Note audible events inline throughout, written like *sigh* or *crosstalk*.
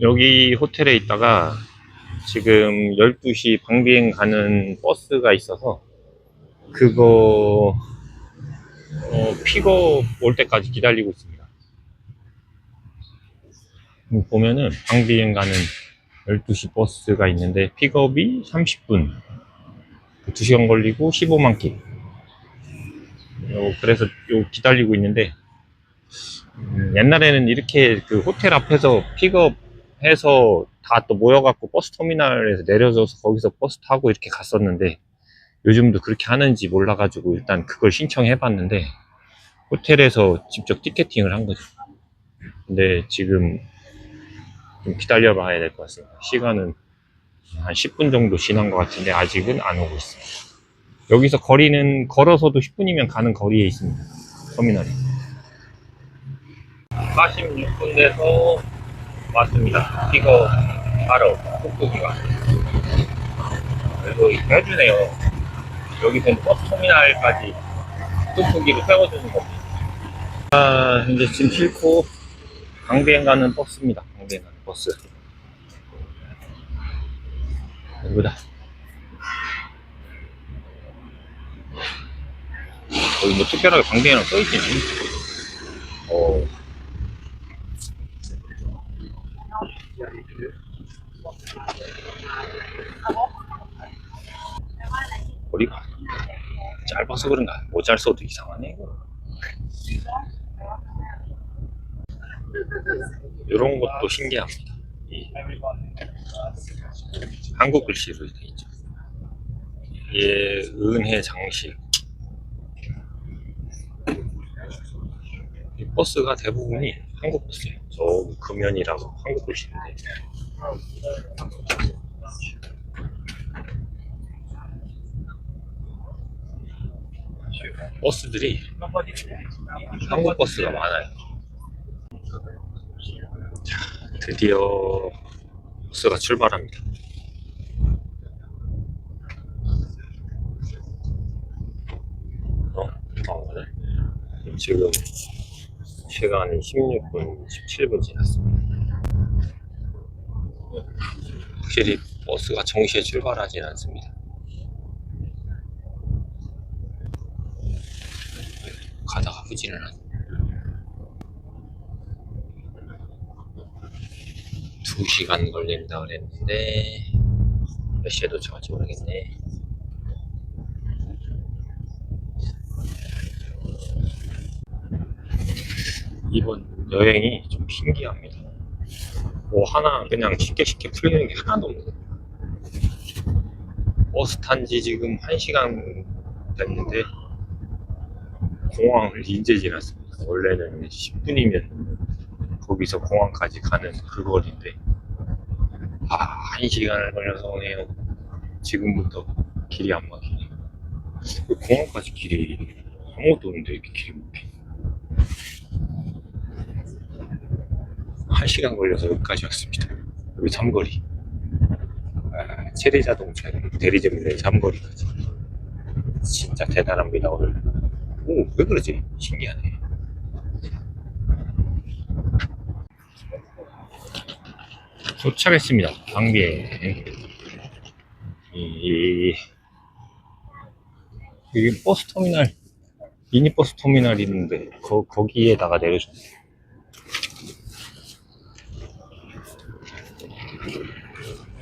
여기 호텔에 있다가 지금 12시 방비행 가는 버스가 있어서 그거 어, 픽업 올 때까지 기다리고 있습니다. 보면은 방비행 가는 12시 버스가 있는데 픽업이 30분 2시간 걸리고 15만 킬 요, 그래서 요 기다리고 있는데 음, 옛날에는 이렇게 그 호텔 앞에서 픽업 해서 다 또 모여갖고 버스 터미널에서 내려줘서 거기서 버스 타고 이렇게 갔었는데 요즘도 그렇게 하는지 몰라가지고 일단 그걸 신청해봤는데 호텔에서 직접 티켓팅을 한 거죠. 근데 지금 좀 기다려봐야 될 것 같습니다. 시간은 한 10분 정도 지난 것 같은데 아직은 안 오고 있습니다. 여기서 거리는 걸어서도 10분이면 가는 거리에 있습니다. 터미널이. 46분 돼서 왔습니다. 이거 뚝뚝이가. 그래도 이렇게 해주네요. 여기서 버스 터미널까지 뚝뚝이로 세워주는 겁니다. 아, 이제 짐 싣고 강비행 가는 버스입니다. 강비행 가는 버스. 이거다. 거기 뭐 특별하게 방비행이랑 써있지 어. 머리가 짧아서 그런가? 모잘 써도 이상하네. 이런 것도 신기합니다. 이 한국 글씨로 되어 있죠. 예, 은혜 장식. 이 버스가 대부분이 한국 버스예요. 저 금연이라고 한국 글씨인데. 버스들이 한국 버스가 많아요. 자, 드디어 버스가 출발합니다. 어, 나오네. 지금 시간이 16분, 17분 지났습니다. 확실히 버스가 정시에 출발하진 않습니다. 가다가 후진을 하네. 두 시간 걸린다 그랬는데 몇 시에 도착할지 모르겠네. 이번 여행이 좀 신기합니다. 뭐 하나 그냥 쉽게 쉽게 풀리는 게 하나도 없네. 버스 탄 지 지금 1시간 됐는데 공항을 이제 지났습니다. 원래는 10분이면 거기서 공항까지 가는 그 거리인데 아, 1시간을 걸려서 오네요. 지금부터 길이 안 막히네. 그 공항까지 길이 아무것도 없는데 이렇게 길이 막히네. 1시간 걸려서 여기까지 왔습니다. 여기 삼거리. 아, 최대 자동차 대리점인데 삼거리까지. 진짜 대단합니다, 오늘. 오, 왜 그러지? 신기하네. 도착했습니다. 방비에. 이, 이, 여기 버스 터미널, 미니버스 터미널이 있는데, 거, 거기에다가 내려줬네요.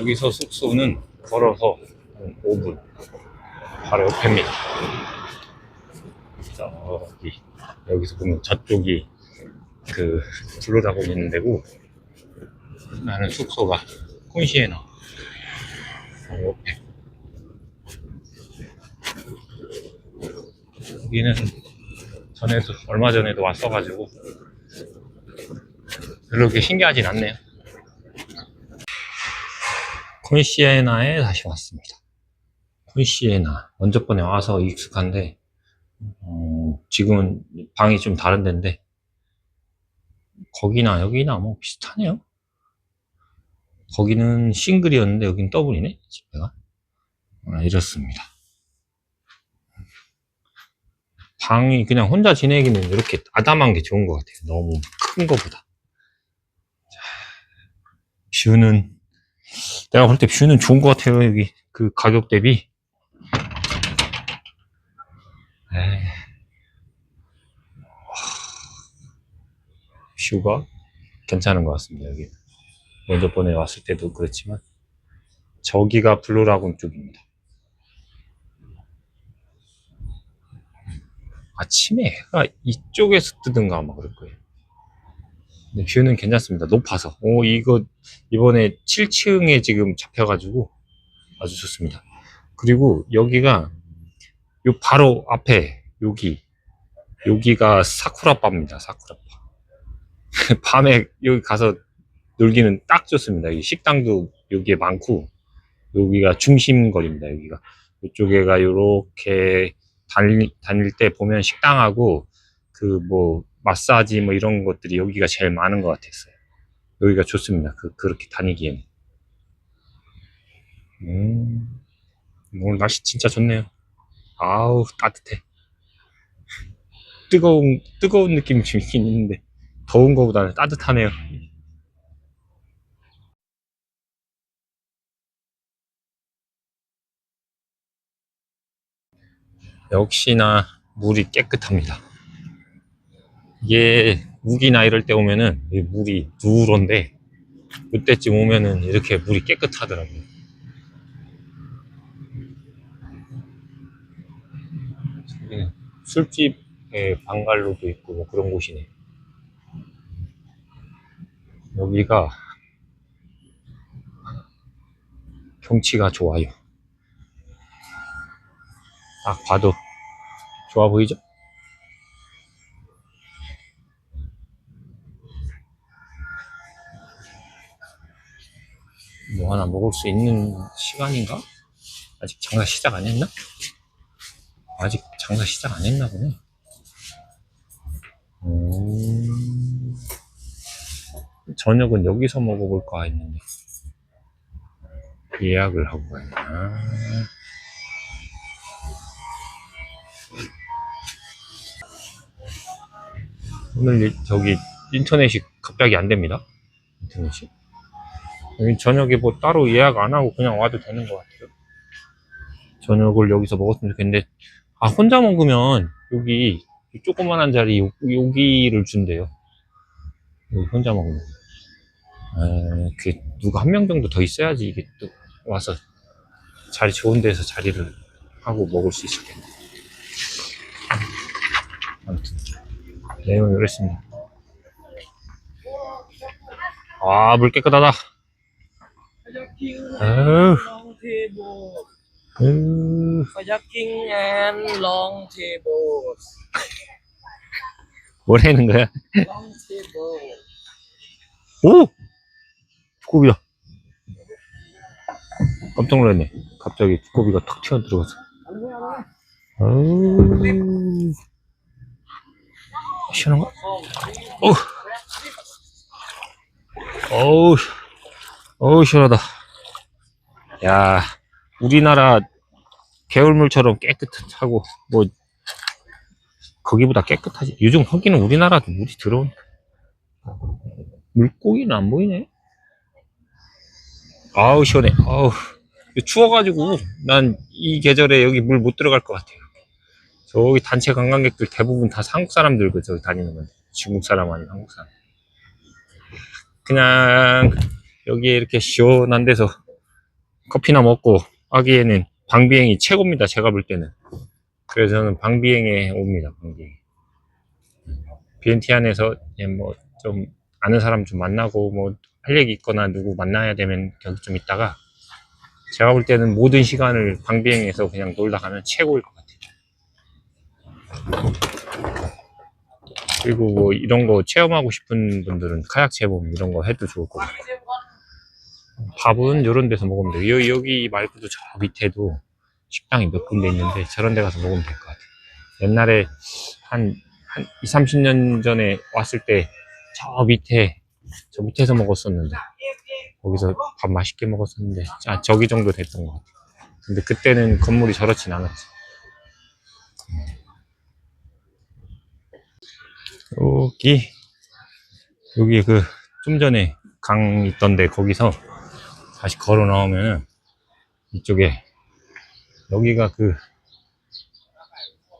여기서 숙소는 걸어서 한 5분. 바로 옆입니다. 저기, 여기서 보면 저쪽이 그, 둘러다보고 있는 데고, 나는 숙소가 콘시에너. 옆에. 여기는 전에도, 얼마 전에도 왔어가지고, 별로 그렇게 신기하진 않네요. 콘시에나에 다시 왔습니다. 콘시에나. 먼저 번에 와서 익숙한데, 어, 지금은 방이 좀 다른 데인데, 거기나 여기나 뭐 비슷하네요. 거기는 싱글이었는데, 여기는 더블이네, 집배가. 아, 이렇습니다. 방이 그냥 혼자 지내기는 이렇게 아담한 게 좋은 것 같아요. 너무 큰 거보다. 뷰는 내가 볼 때 뷰는 좋은 것 같아요 여기 그 가격 대비 뷰가 괜찮은 것 같습니다 여기 먼저 번에 왔을 때도 그렇지만 저기가 블루라군 쪽입니다 아침에 해가 이쪽에서 뜨든가 아마 그럴 거예요 근데 뷰는 괜찮습니다 높아서 오 이거 이번에 7층에 지금 잡혀가지고 아주 좋습니다. 그리고 여기가 요 바로 앞에 여기 여기가 사쿠라바입니다. 사쿠라바. *laughs* 밤에 여기 가서 놀기는 딱 좋습니다. 이 식당도 여기에 많고 여기가 중심 거리입니다. 여기가 이쪽에가 요렇게 다닐, 다닐 때 보면 식당하고 그 뭐 마사지 뭐 이런 것들이 여기가 제일 많은 것 같았어요. 여기가 좋습니다. 그, 그렇게 다니기에는. 음, 오늘 날씨 진짜 좋네요. 아우, 따뜻해. 뜨거운, 뜨거운 느낌이 좀 있는데, 더운 거보다는 따뜻하네요. 역시나 물이 깨끗합니다. 이게 우기나 이럴 때 오면은 이 물이 누런데 그때쯤 오면은 이렇게 물이 깨끗하더라고요. 술집에 방갈로도 있고 뭐 그런 곳이네. 여기가 경치가 좋아요. 딱 봐도 좋아 보이죠? 뭐 하나 먹을 수 있는 시간인가? 아직 장사 시작 안 했나? 아직 장사 시작 안 했나 보네. 음... 저녁은 여기서 먹어볼까 했는데 예약을 하고 갔나? 오늘 이- 저기 인터넷이 갑자기 안 됩니다. 인터넷이. 저녁에 뭐 따로 예약 안 하고 그냥 와도 되는 것 같아요. 저녁을 여기서 먹었으면 좋겠는데, 아, 혼자 먹으면 여기 이 조그만한 자리 요- 여기를 준대요. 여기 혼자 먹으면. 에, 그 누가 한 명 정도 더 있어야지 이게 또 와서 자리 좋은 데서 자리를 하고 먹을 수 있을 텐데. 아무튼 내용이 이랬습니다. 아, 물 깨끗하다. 뭐라는 거야? 오! 두꺼비다. 깜짝 놀랐네. 갑자기 두꺼비가 탁 튀어 들어가서. 아우. 시원한가? 어우. 어우. 어우, 시원하다. 야, 우리나라 개울물처럼 깨끗하고, 뭐, 거기보다 깨끗하지. 요즘 거기는 우리나라도 물이 들어오니까. 물고기는 안 보이네. 아우 시원해. 아우 추워가지고 난 이 계절에 여기 물 못 들어갈 것 같아요. 저기 단체 관광객들 대부분 다 한국 사람들 그 저기 다니는 건데 중국 사람 아니면 한국 사람. 그냥 여기에 이렇게 시원한 데서 커피나 먹고 하기에는 방비행이 최고입니다. 제가 볼 때는. 그래서 저는 방비행에 옵니다. 방비행. BNT 안에서 뭐 좀 아는 사람 좀 만나고 뭐 할 얘기 있거나 누구 만나야 되면 여기 좀 있다가 제가 볼 때는 모든 시간을 방비행해서 그냥 놀다 가면 최고일 것 같아요. 그리고 뭐 이런 거 체험하고 싶은 분들은 카약 체험 이런 거 해도 좋을 것 같고 밥은 이런 데서 먹으면 돼요. 여기, 여기 말고도 저 밑에도 식당이 몇 군데 있는데 저런 데 가서 먹으면 될 것 같아요. 옛날에 한, 한 2, 30년 전에 왔을 때 저 밑에 저 밑에서 먹었었는데 거기서 밥 맛있게 먹었었는데 아, 저기 정도 됐던 것 같아요. 근데 그때는 건물이 저렇진 않았지. 여기 여기 그 좀 전에 강 있던데 거기서 다시 걸어 나오면 이쪽에 여기가 그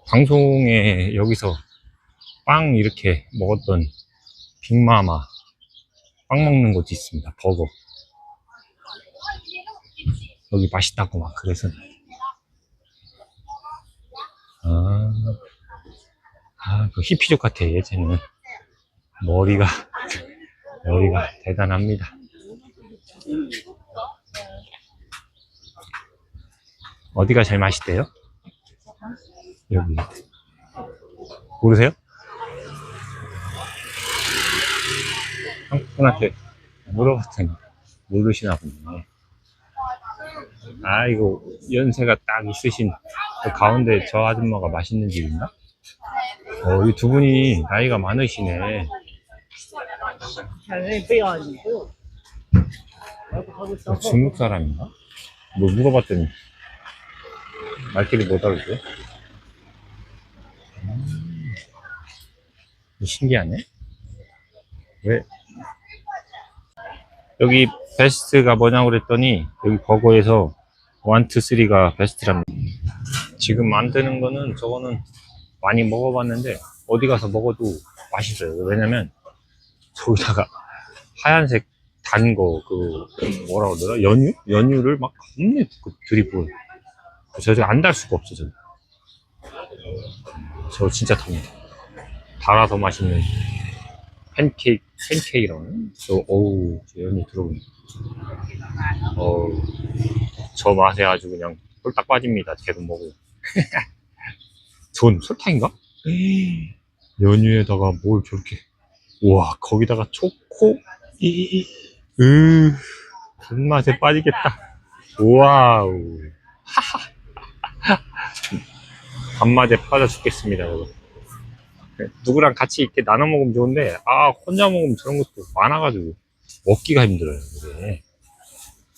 방송에 여기서 빵 이렇게 먹었던 빅마마 빵 먹는 곳이 있습니다. 버거. 여기 맛있다고 막 그래서 아, 아, 그 히피족 같아, 얘쟤는. 머리가, *laughs* 머리가 대단합니다. 어디가 제일 맛있대요? 여기. 모르세요? 한국 분한테 물어봤더니 모르시나 보네. 아, 이거 연세가 딱 있으신 그 가운데 저 아줌마가 맛있는 집인가? 어, 이 두 분이 나이가 많으시네. 어, 중국 사람인가? 뭐 물어봤더니 말귀를 못 알아듣어요. 음, 신기하네. 왜? 여기 베스트가 뭐냐고 그랬더니 여기 버거에서 1, 2, 3가 베스트랍니다. 지금 만드는 거는 저거는 많이 먹어봤는데 어디 가서 먹어도 맛있어요. 왜냐면 저기다가 하얀색 단 거 그 뭐라 그러더라 연유 연유를 막 겁내 그 드리블 저저 안달 수가 없어 저. 저 진짜 답니다. 달아서 맛있는 팬케이크 팬케이크라고 저 어우 저 연유 들어보니 어우. 저 맛에 아주 그냥 홀딱 빠집니다. 계속 먹어요. 전 설탕인가? *gasps* 연유에다가 뭘 저렇게. 우와 거기다가 초코? 이 으, 단맛에 빠지겠다. 와우. *laughs* 단맛에 빠져 죽겠습니다 여러분 누구랑 같이 이렇게 나눠 먹으면 좋은데 아 혼자 먹으면 저런 것도 많아가지고 먹기가 힘들어요 이게.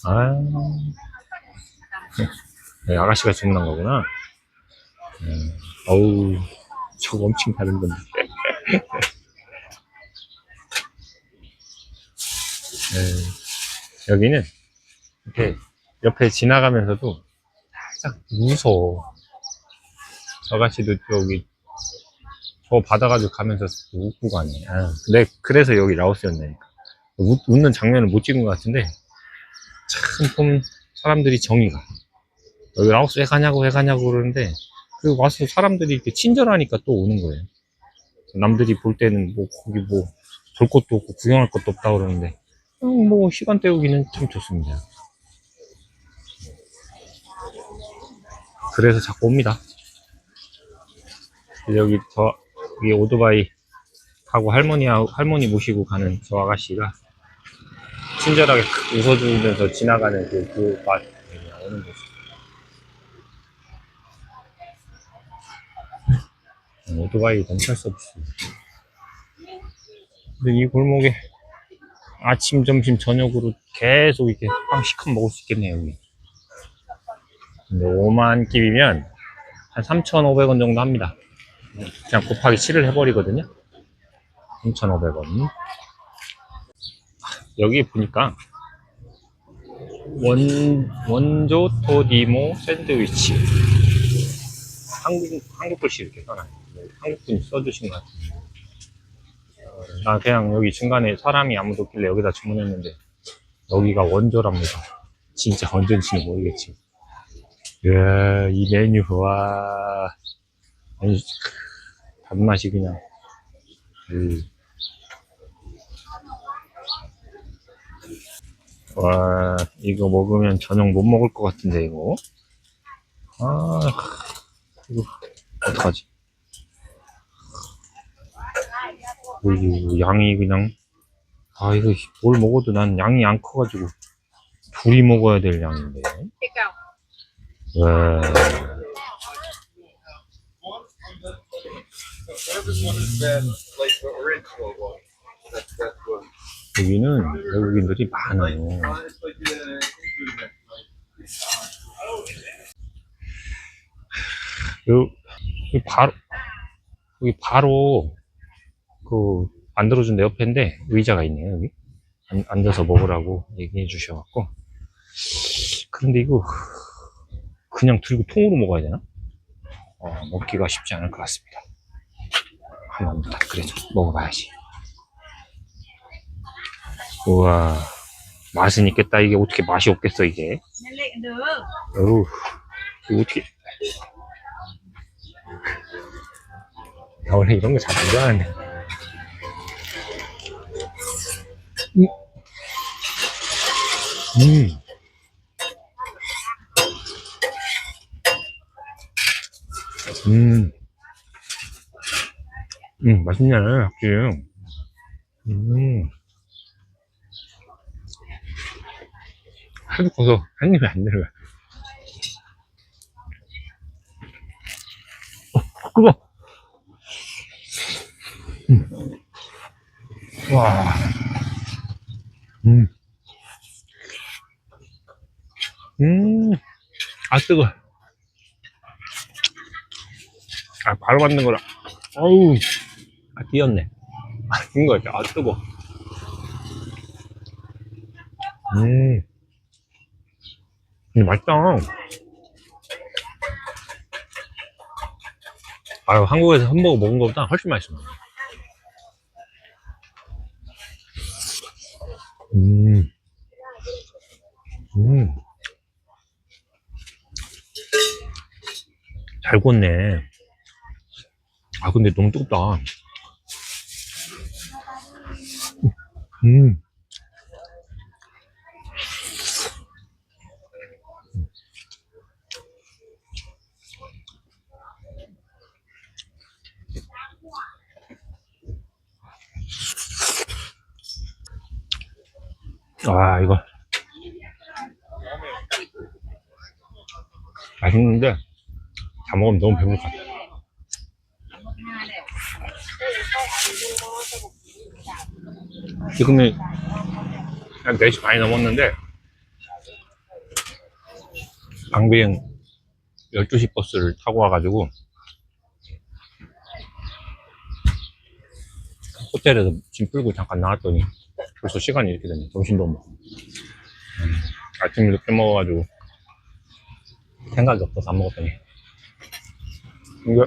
아 네, 아가씨가 주문한 거구나. 음, 어우 저거 엄청 다른 건데. *laughs* 네, 여기는 이렇게 옆에 지나가면서도 살짝 무서워. 저 아가씨도 저기 저 받아가지고 가면서 웃고 가네. 아, 네, 그래서 여기 라오스였나니까. 웃, 웃는 장면을 못 찍은 것 같은데 참 보면 사람들이 정이가 여기 라오스 왜 가냐고 왜 가냐고 그러는데 그 와서 사람들이 이렇게 친절하니까 또 오는 거예요. 남들이 볼 때는 뭐 거기 뭐 볼 것도 없고 구경할 것도 없다 그러는데 음, 뭐 시간 때우기는 참 좋습니다. 그래서 자꾸 옵니다. 여기 저 여기 오토바이 타고 할머니 할머니 모시고 가는 저 아가씨가 친절하게 웃어주면서 지나가는 그그 맛 오는 모습. 오토바이 넘칠 수 없어. 근데 이 골목에 아침, 점심, 저녁으로 계속 이렇게 빵 시컷 먹을 수 있겠네요, 여기. 근데 5만 끼면 한 3,500원 정도 합니다. 그냥 곱하기 7을 해버리거든요. 3,500원. 여기 보니까 원, 원조 토디모 샌드위치. 한국, 한국 글씨 이렇게 써놔요. 한국 분이 써주신 것 같아요. 어, 나 그냥 여기 중간에 사람이 아무도 없길래 여기다 주문했는데 여기가 원조랍니다. 진짜 *laughs* 원조인지는 모르겠지. 예, 이 메뉴 와 아니 단맛이 그냥 음. 와 이거 먹으면 저녁 못 먹을 것 같은데 이거 아 이거 어떡하지? 어이구, 양이 그냥, 아, 이거 뭘 먹어도 난 양이 안 커가지고, 둘이 먹어야 될 양인데. 와, 여기는 외국인들이 많아요. 여기 바로, 여기 바로, 그, 만들어준 내 옆인데, 의자가 있네요, 여기. 앉- 앉아서 먹으라고 얘기해 주셔갖고 그런데 이거 그냥 들고 통으로 먹어야 되나? 어, 먹기가 쉽지 않을 것 같습니다. 한번 그래도 먹어봐야지. 우와 맛은 있겠다. 이게 어떻게 맛이 없겠어 이게? 어우 이거 어떻게? 나 원래 이런 거 잘 안 좋아하는데. 음. 음. 음. 음, 맛있네, 확실히. 음. 하도 커서 한 입에 안 들어가. 어, 그거! 음. 와. 음. 음. 아, 뜨거. 아, 바로 만든 거라. 어우. 아, 뛰었네. 아, 뛴거 같아. 아, 뜨거. 음. 근데 맛있다. 아, 한국에서 햄버거 먹은 것보다 훨씬 맛있어. 음. 음. 잘 구웠네. 아, 근데 너무 뜨겁다. 음. 아, 이거. 맛있는데, 다 먹으면 너무 것 같아. 지금이 한 4시 반이 넘었는데, 방비행 12시 버스를 타고 와가지고, 호텔에서 짐 풀고 잠깐 나왔더니, 벌써 시간이 이렇게 됐네. 점심도 못 먹고. 음, 아침 늦게 먹어가지고, 생각이 없어서 안 먹었더니. 이거,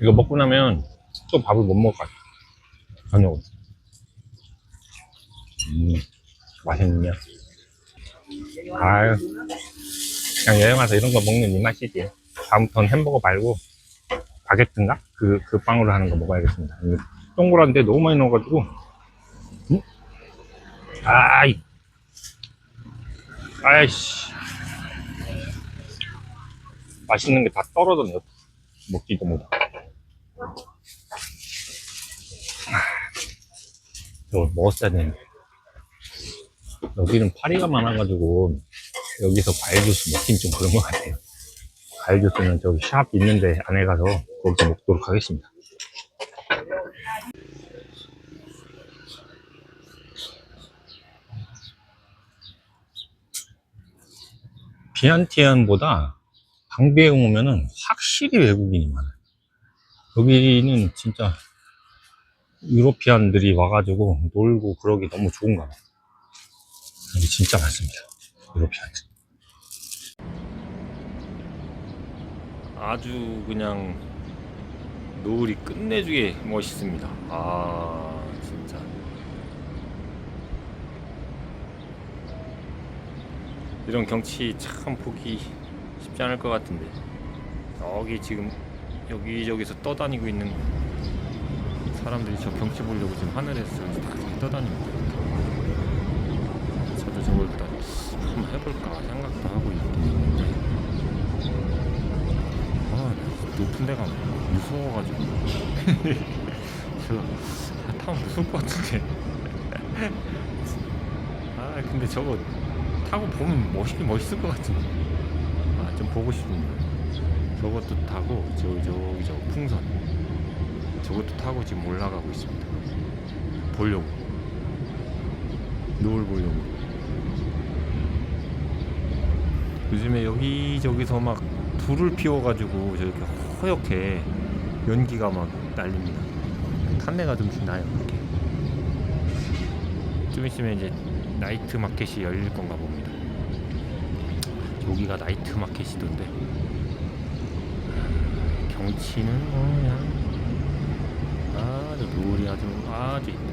이거 먹고 나면 또 밥을 못 먹을 것 같아. 저녁으로. 음, 맛있냐? 아유, 그냥 여행 와서 이런 거 먹는 이 맛이지. 다음부터는 햄버거 말고, 바게트인가? 그, 그 빵으로 하는 거 먹어야겠습니다. 이거 동그란데 너무 많이 넣어가지고, 음? 아이, 아이씨. 맛있는 게 다 떨어졌네. 먹지도 못하고. 이걸 먹었어야 되는데. 여기는 파리가 많아가지고, 여기서 과일 주스 먹긴 좀 그런 것 같아요. 과일 주스는 저기 샵 있는데 안에 가서 거기서 먹도록 하겠습니다. 비안티안보다 방비행 오면은 확실히 외국인이 많아요. 여기는 진짜 유로피안들이 와가지고 놀고 그러기 너무 좋은가 봐요. 여기 진짜 많습니다. 유로피안들. 아주 그냥 노을이 끝내주게 멋있습니다. 아, 진짜. 이런 경치 참 보기 쉽지 않을 것 같은데. 여기 지금 여기저기서 떠다니고 있는 사람들이 저 경치 보려고 지금 하늘에서 다 떠다닙니다. 저도 저걸 다 한번 해볼까 생각도 하고 있는데. 아 높은 데가 무서워가지고. *laughs* 저 타면 무서울 것 같은데. *laughs* 아 근데 저거 타고 보면 멋있긴 멋있을 것 같은데. 아좀 보고 싶은데 저것도 타고 저기 저기 저 풍선 저것도 타고 지금 올라가고 있습니다. 보려고. 노을 보려고. 요즘에 여기저기서 막 불을 피워가지고 저렇게 허옇게 연기가 막 날립니다. 탄내가 좀씩 나요 이렇게. 좀 있으면 이제 나이트 마켓이 열릴 건가 봅니다. 여기가 나이트 마켓이던데. 경치는 뭐 그냥 아주 노을이 아주 아주.